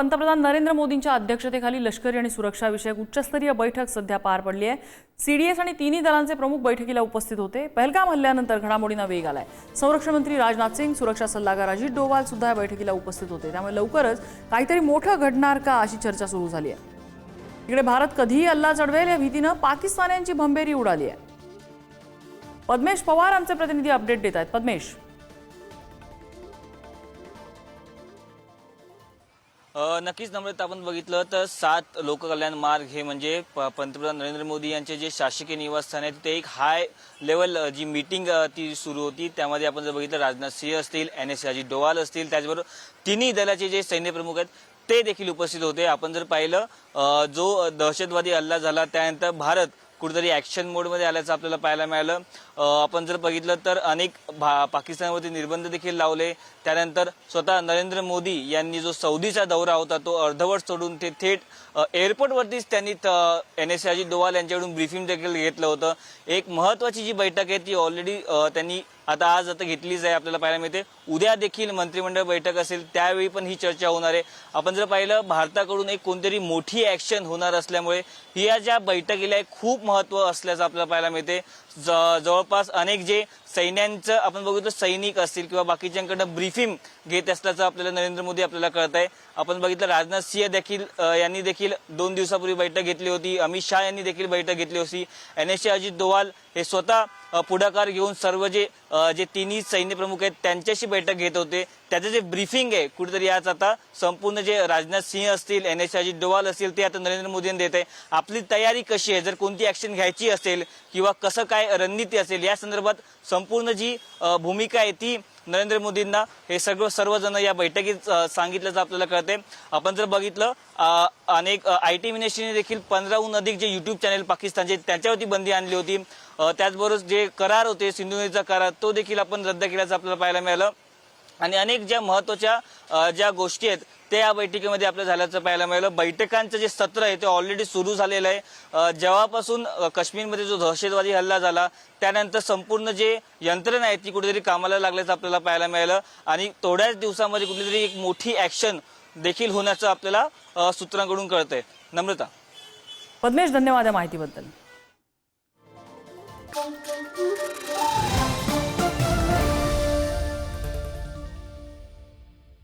पंतप्रधान नरेंद्र मोदींच्या अध्यक्षतेखाली लष्करी आणि सुरक्षाविषयक उच्चस्तरीय बैठक सध्या पार पडली आहे. सीडीएस आणि तिन्ही दलांचे प्रमुख बैठकीला उपस्थित होते. पहलगाम हल्ल्यानंतर घडामोडींना वेग आलाय. संरक्षण मंत्री राजनाथ सिंग सुरक्षा सल्लागार अजित डोवाल सुद्धा या बैठकीला उपस्थित होते. त्यामुळे लवकरच काहीतरी मोठं घडणार का अशी चर्चा सुरू झाली आहे. इकडे भारत कधीही हल्ला चढवेल या भीतीनं पाकिस्तान्यांची भंबेरी उडाली आहे. पद्मेश पवार आमचे प्रतिनिधी अपडेट देत आहेत. पद्मेश. नक्कीच नम्रता आपण बघितलं तर सात लोककल्याण मार्ग हे म्हणजे प- पंतप्रधान नरेंद्र मोदी यांचे जे शासकीय निवासस्थान आहे तिथे एक हाय लेवल जी मीटिंग ती सुरू होती. त्यामध्ये आपण जर बघितलं राजनाथ सिंह असतील एन एस अजित डोवाल असतील त्याचबरोबर तिन्ही दलाचे जे सैन्यप्रमुख आहेत ते देखील उपस्थित होते. आपण जर पाहिलं जो दहशतवादी हल्ला झाला त्यानंतर भारत कुठेतरी ॲक्शन मोडमध्ये आल्याचं आपल्याला पाहायला मिळालं. आपण जर बघितलं तर अनेक भा पाकिस्तानवरती निर्बंध देखील लावले. त्यानंतर स्वतः नरेंद्र मोदी यांनी जो सौदीचा दौरा होता तो अर्धवट सोडून ते थेट एअरपोर्टवरतीच त्यांनी एन एस अजित डोवाल यांच्याकडून ब्रीफिंग देखील घेतलं होतं. एक महत्वाची जी बैठक आहे ती ऑलरेडी त्यांनी आता आज आता घेतलीच आहे आपल्याला पाहायला मिळते. उद्या देखील मंत्रिमंडळ बैठक असेल त्यावेळी पण ही चर्चा होणार आहे. आपण जर पाहिलं भारताकडून एक कोणतरी मोठी ऍक्शन होणार असल्यामुळे या ज्या बैठकीला एक खूप महत्त्व असल्याचं आपल्याला पाहायला मिळते. ज- जवळपास अनेक जे सैन्यांचं आपण बघितलं सैनिक असतील किंवा बाकीच्यांकडनं ब्रीफिंग घेत असल्याचं आपल्याला नरेंद्र मोदी आपल्याला कळत आहे आपण बघितलं राजनाथ सिंह देखील यांनी देखील दोन दिवसापूर्वी बैठक घेतली होती. अमित शहा यांनी देखील बैठक घेतली होती. एन एस अजित डोवाल हे स्वतः पुढाकार घेऊन सर्व जे जे तिन्ही सैन्य प्रमुख आहेत त्यांच्याशी बैठक घेत होते. त्याचं जे ब्रीफिंग आहे कुठेतरी आज आता संपूर्ण जे राजनाथ सिंह असतील एन एस अजित डोवाल असतील ते आता नरेंद्र मोदींनी देत आहे. आपली तयारी कशी आहे? जर कोणती ऍक्शन घ्यायची असेल किंवा कसं काय रणनीती असेल या संदर्भात संपूर्ण जी भूमिका आहे ती नरेंद्र मोदींना हे सगळं सर्वजण या बैठकीत सांगितल्याचं आपल्याला कळते आपण जर बघितलं अनेक आय टी मिनिस्ट्रीने देखील पंधराहून अधिक जे युट्यूब चॅनेल पाकिस्तानचे त्यांच्यावरती बंदी आणली होती. त्याचबरोबर जे करार होते सिंधुनीचा करार तो देखील आपण रद्द केल्याचं आपल्याला पाहायला मिळालं. आणि अनेक ज्या महत्त्वाच्या ज्या गोष्टी आहेत ते या बैठकीमध्ये आपल्या झाल्याचं पाहायला मिळालं. बैठकांचं जे सत्र आहे ते ऑलरेडी सुरू झालेलं आहे. जेव्हापासून काश्मीरमध्ये जो दहशतवादी हल्ला झाला त्यानंतर संपूर्ण जे यंत्रणा आहे ती कुठेतरी कामाला लागल्याचं आपल्याला पाहायला मिळालं. आणि थोड्याच दिवसामध्ये कुठेतरी एक मोठी ऍक्शन देखील होण्याचं आपल्याला सूत्रांकडून कळतंय. नम्रता. पद्मेश धन्यवाद या माहितीबद्दल.